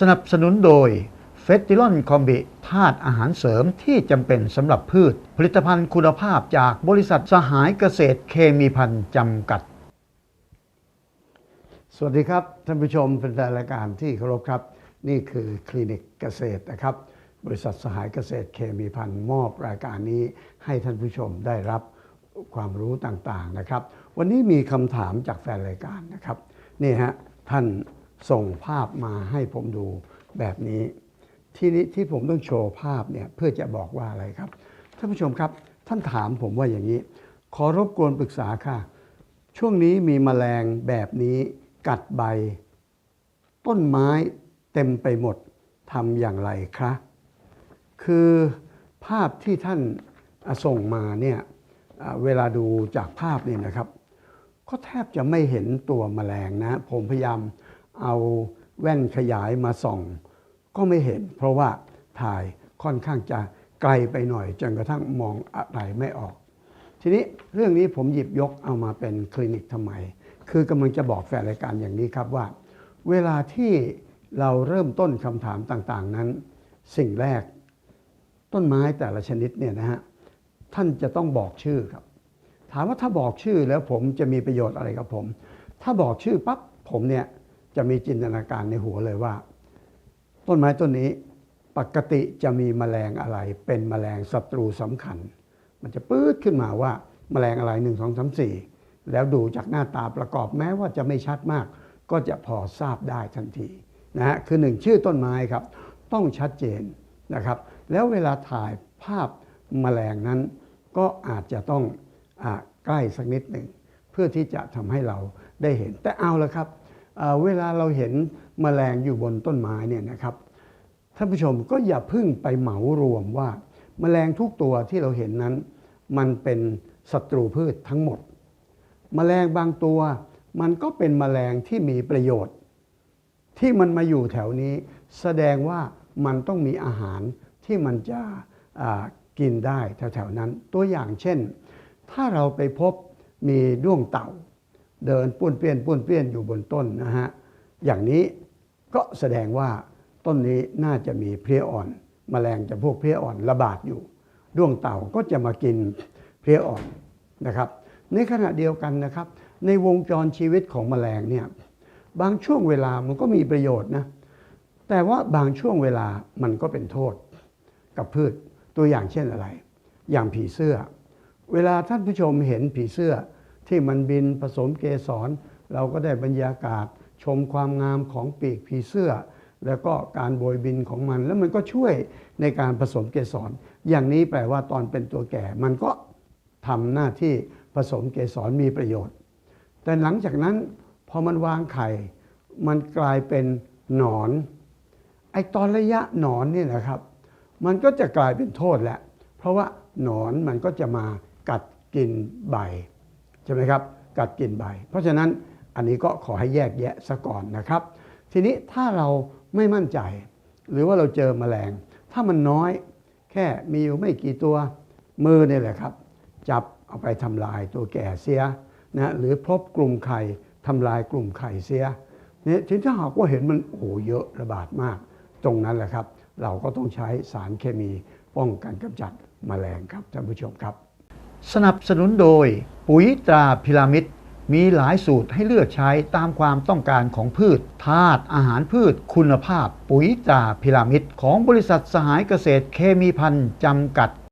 สนับสนุนโดยเฟสติลอนคอมบิธาตุอาหารเสริมที่จำเป็นสำหรับพืช ผลิตภัณฑ์คุณภาพจากบริษัทสหายเกษตรเคมีพันธ์จำกัด สวัสดีครับท่านผู้ชมเป็นแฟนรายการที่เคารพครับ นี่คือคลินิกเกษตรนะครับ บริษัทสหายเกษตรเคมีพันธ์มอบรายการนี้ให้ท่านผู้ชมได้รับความรู้ต่างๆนะครับ วันนี้มีคำถามจากแฟนรายการนะครับ นี่ฮะท่าน ส่งภาพมาให้ผมดูแบบนี้ที่นี้ที่ผมต้องโชว์ภาพเนี่ยเพื่อจะบอกว่าอะไรครับท่านผู้ชมครับ ท่านถามผมว่าอย่างนี้ ขอรบกวนปรึกษาค่ะ ช่วงนี้มีแมลงแบบนี้กัดใบ ต้นไม้เต็มไปหมดทำอย่างไรคะคือภาพที่ท่านส่งมาเนี่ยเวลาดูจากภาพนี่นะครับ ก็แทบจะไม่เห็นตัวแมลงนะ ผมพยายาม เอาแว่นขยายมาส่อง ก็ไม่เห็น เพราะว่าถ่ายค่อนข้างจะไกลไปหน่อย จนกระทั่งมองอะไรไม่ออก ทีนี้เรื่องนี้ผมหยิบยกเอามาเป็นคลินิกทำไม คือกำลังจะบอกแฟนรายการอย่างนี้ครับว่า เวลาที่เราเริ่มต้นคำถามต่างๆนั้น สิ่งแรก ต้นไม้แต่ละชนิดเนี่ยนะฮะท่านจะต้องบอกชื่อครับ ถามว่าถ้าบอกชื่อแล้วผมจะมีประโยชน์อะไรกับผม ถ้าบอกชื่อปั๊บผมเนี่ย จะมีจินตนาการในหัวเลยว่า ต้นไม้ต้นนี้ปกติจะมีแมลงอะไร เป็นแมลงศัตรูสำคัญ มันจะปื๊ดขึ้นมาว่าแมลงอะไร1 2 3 4แล้วดูจากหน้าตาประกอบแม้ว่าจะไม่ชัดมาก ก็จะพอทราบได้ทันทีนะฮะคือหนึ่งชื่อต้นไม้ครับ ต้องชัดเจนนะครับ แล้วเวลาถ่ายภาพแมลงนั้น ก็อาจจะต้องอใกล้สักนิดหนึ่ง เพื่อที่จะทำให้เราได้เห็น แต่เอาละครับ เวลาเราเห็นแมลงอยู่บนต้นไม้เนี่ยนะครับท่านผู้ชมก็อย่าพึ่งไปเหมารวมว่าแมลงทุกตัวที่เราเห็นนั้น มันเป็นศัตรูพืชทั้งหมด แมลงบางตัว มันก็เป็นแมลงที่มีประโยชน์ ที่มันมาอยู่แถวนี้ แสดงว่ามันต้องมีอาหารที่มันจะกินได้แถวๆนั้น ตัวอย่างเช่น ถ้าเราไปพบมีด้วงเต่า เดินป้วนเปี้ยนป้วนเปี้ยนอยู่บนต้นนะฮะอย่างนี้ก็แสดงว่าต้นนี้น่าจะมีเพลี้ยอ่อนแมลงจำพวกเพลี้ยอ่อนระบาดอยู่ด้วงเต่าก็จะมากินเพลี้ยอ่อนนะครับ ในขณะเดียวกันนะครับ ในวงจรชีวิตของแมลงเนี่ยบางช่วงเวลามันก็มีประโยชน์นะแต่ว่าบางช่วงเวลามันก็เป็นโทษกับพืชตัวอย่างเช่นอะไร อย่างผีเสื้อ เวลาท่านผู้ชมเห็นผีเสื้อ ที่มันบินผสมเกสร เราก็ได้บรรยากาศชมความงามของปีกผีเสื้อ แล้วก็การโบยบินของมัน แล้วมันก็ช่วยในการผสมเกสร อย่างนี้แปลว่าตอนเป็นตัวแก่ มันก็ทำหน้าที่ผสมเกสรมีประโยชน์ แต่หลังจากนั้นพอมันวางไข่ มันกลายเป็นหนอน ไอตอนระยะหนอนนี่นะครับ มันก็จะกลายเป็นโทษแหละ เพราะว่าหนอนมันก็จะมากัดกินใบ ใช่ไหมครับกัดกินใบ เพราะฉะนั้นอันนี้ก็ขอให้แยกแยะซะก่อนนะครับ ทีนี้ถ้าเราไม่มั่นใจ หรือว่าเราเจอแมลง ถ้ามันน้อยแค่มีอยู่ไม่กี่ตัวมือเนี่ยแหละครับ จับเอาไปทำลายตัวแก่เสียนะหรือพบกลุ่มไข่ทำลายกลุ่มไข่เสียเนี่ยถึงถ้าหากว่าเห็นมันโอ้เยอะระบาดมาก ตรงนั้นแหละครับ เราก็ต้องใช้สารเคมีป้องกันกำจัดแมลงครับท่านผู้ชมครับ สนับสนุนโดย ปุ๋ยตราพิรามิดมีหลายสูตรให้เลือกใช้ตามความต้องการของพืชธาตุอาหารพืชคุณภาพ ปุ๋ยตราพิรามิดของบริษัทสหายเกษตรเคมีพันธ์จำกัด